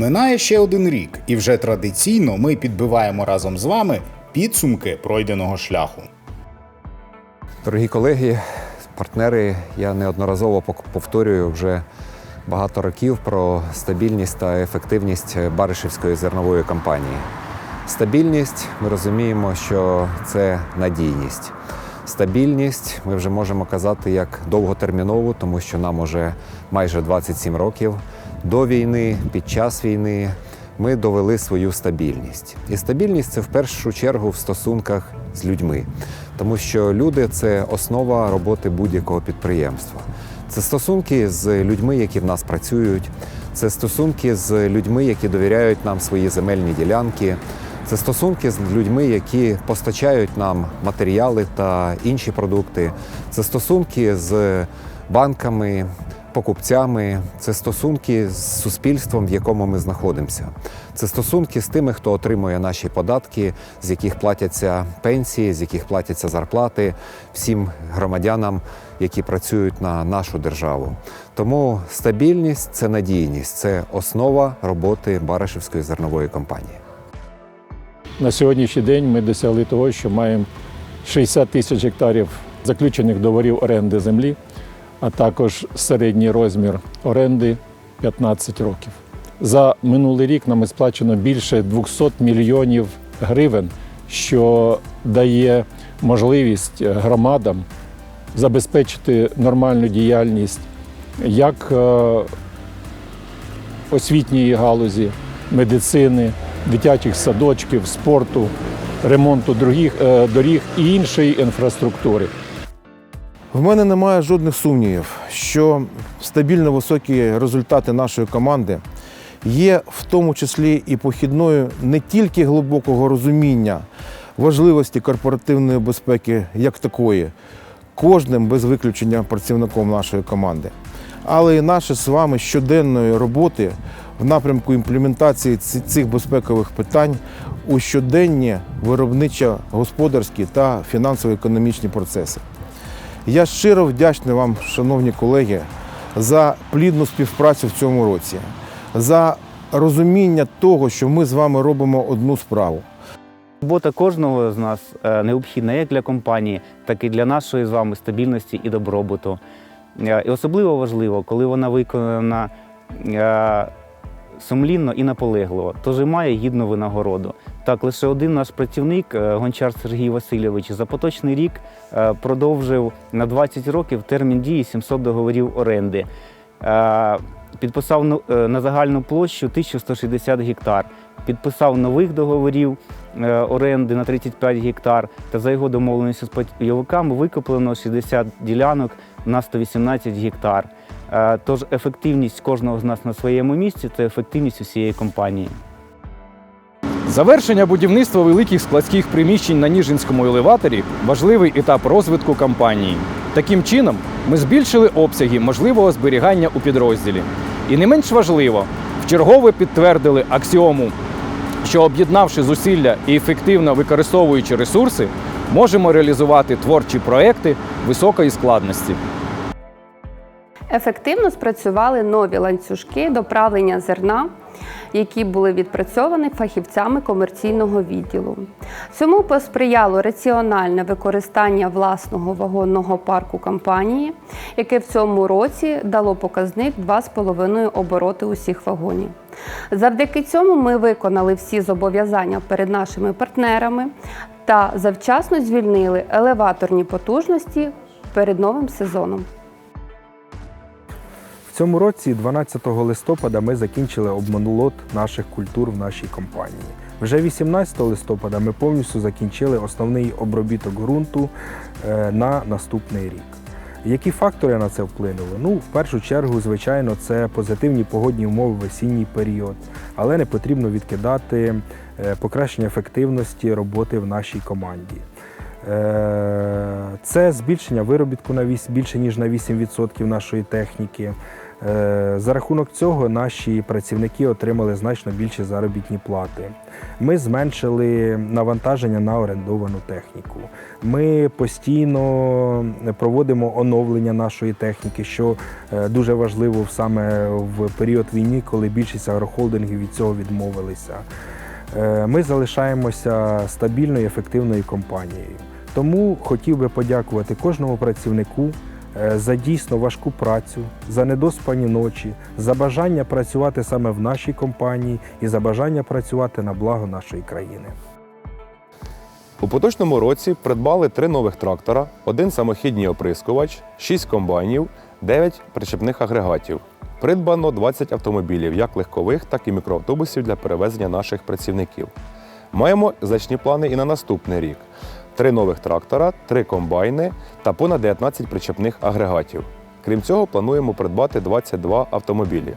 Минає ще один рік, і вже традиційно ми підбиваємо разом з вами підсумки пройденого шляху. Дорогі колеги, партнери, я неодноразово повторюю вже багато років про стабільність та ефективність Баришівської зернової компанії. Стабільність ми розуміємо, що це надійність. Стабільність ми вже можемо казати як довготермінову, тому що нам уже майже 27 років. До війни, під час війни ми довели свою стабільність. І стабільність це в першу чергу в стосунках з людьми, тому що люди це основа роботи будь-якого підприємства. Це стосунки з людьми, які в нас працюють, це стосунки з людьми, які довіряють нам свої земельні ділянки. Це стосунки з людьми, які постачають нам матеріали та інші продукти. Це стосунки з банками, покупцями, це стосунки з суспільством, в якому ми знаходимося. Це стосунки з тими, хто отримує наші податки, з яких платяться пенсії, з яких платяться зарплати всім громадянам, які працюють на нашу державу. Тому стабільність це надійність, це основа роботи Баришівської зернової компанії. На сьогоднішній день ми досягли того, що маємо 60 тисяч гектарів заключених договорів оренди землі, а також середній розмір оренди 15 років. За минулий рік нам сплачено більше 200 мільйонів гривень, що дає можливість громадам забезпечити нормальну діяльність як е, освітньої галузі, медицини, дитячих садочків, спорту, ремонту е, доріг і іншої інфраструктури. В мене немає жодних сумнівів, що стабільно високі результати нашої команди є в тому числі і похідною не тільки глибокого розуміння важливості корпоративної безпеки як такої, кожним без виключення працівником нашої команди, але і нашої з вами щоденної роботи в напрямку імплементації цих безпекових питань у щоденні виробничо-господарські та фінансово-економічні процеси. Я щиро вдячний вам, шановні колеги, за плідну співпрацю в цьому році, за розуміння того, що ми з вами робимо одну справу. Робота кожного з нас е, необхідна як для компанії, так і для нашої з вами стабільності і добробуту. Е, І особливо важливо, коли вона виконана е, сумлінно і наполегливо, тож і має гідну винагороду. Так, лише один наш працівник, е, гончар Сергій Васильович, за поточний рік е, продовжив на 20 років термін дії 700 договорів оренди. Е, Підписав ну- на загальну площу 1160 гектар. Підписав нових договорів оренди на 35 гектар. Та за його домовленістю з пайовиками викуплено 60 ділянок на 118 гектар. Тож ефективність кожного з нас на своєму місці це ефективність усієї компанії. Завершення будівництва великих складських приміщень на Ніжинському елеваторі важливий етап розвитку компанії. Таким чином, ми збільшили обсяги можливого зберігання у підрозділі. І не менш важливо, вчергове підтвердили аксіому, що об'єднавши зусилля і ефективно використовуючи ресурси, можемо реалізувати творчі проекти високої складності. Ефективно спрацювали нові ланцюжки доправлення зерна, які були відпрацьовані фахівцями комерційного відділу. Цьому посприяло раціональне використання власного вагонного парку компанії, яке в цьому році дало показник 2,5 обороти усіх вагонів. Завдяки цьому ми виконали всі зобов'язання перед нашими партнерами та завчасно звільнили елеваторні потужності перед новим сезоном. Цьому році, 12 листопада, ми закінчили обманулот наших культур в нашій компанії. Вже 18 листопада ми повністю закінчили основний обробіток ґрунту е, на наступний рік. Які фактори на це вплинули? Ну, в першу чергу, звичайно, це позитивні погодні умови в осінній період, але не потрібно відкидати е, покращення ефективності роботи в нашій команді. Е, Це збільшення виробітку на більше ніж на 8% нашої техніки. Е, За рахунок цього наші працівники отримали значно більші заробітні плати. Ми зменшили навантаження на орендовану техніку. Ми постійно проводимо оновлення нашої техніки, що е, дуже важливо саме в період війни, коли більшість агрохолдингів від цього відмовилися. Е, Ми залишаємося стабільною ефективною компанією. Тому хотів би подякувати кожному працівнику за дійсно важку працю, за недоспані ночі, за бажання працювати саме в нашій компанії і за бажання працювати на благо нашої країни. У поточному році придбали три нових трактора, один самохідний оприскувач, 6 комбайнів, 9 причепних агрегатів. Придбано 20 автомобілів, як легкових, так і мікроавтобусів для перевезення наших працівників. Маємо значні плани і на наступний рік: три нових трактора, три комбайни та понад 19 причепних агрегатів. Крім цього, плануємо придбати 22 автомобілі.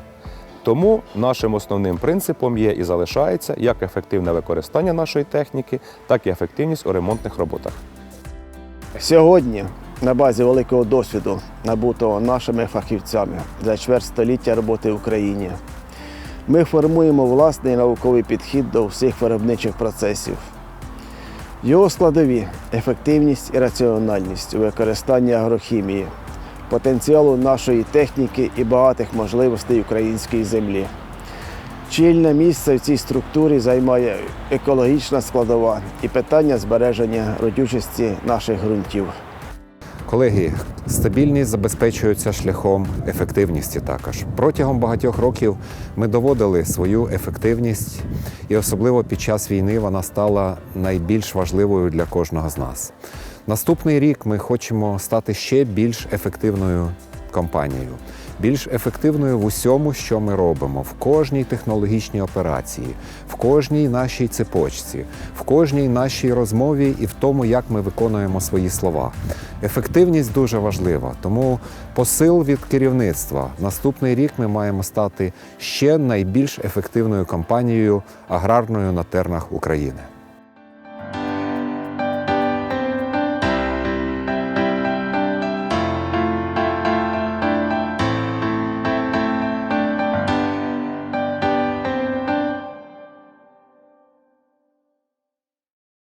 Тому нашим основним принципом є і залишається як ефективне використання нашої техніки, так і ефективність у ремонтних роботах. Сьогодні на базі великого досвіду, набутого нашими фахівцями за чверть століття роботи в Україні, ми формуємо власний науковий підхід до всіх виробничих процесів. Його складові ефективність і раціональність у використанні агрохімії, потенціалу нашої техніки і багатих можливостей української землі. Чільне місце в цій структурі займає екологічна складова і питання збереження родючості наших ґрунтів. Колеги, стабільність забезпечується шляхом ефективності також. Протягом багатьох років ми доводили свою ефективність, і особливо під час війни вона стала найбільш важливою для кожного з нас. Наступний рік ми хочемо стати ще більш ефективною компанією, більш ефективною в усьому, що ми робимо, в кожній технологічній операції, в кожній нашій цепочці, в кожній нашій розмові і в тому, як ми виконуємо свої слова. Ефективність дуже важлива, тому посил від керівництва. Наступний рік ми маємо стати ще найбільш ефективною компанією аграрною на тернах України.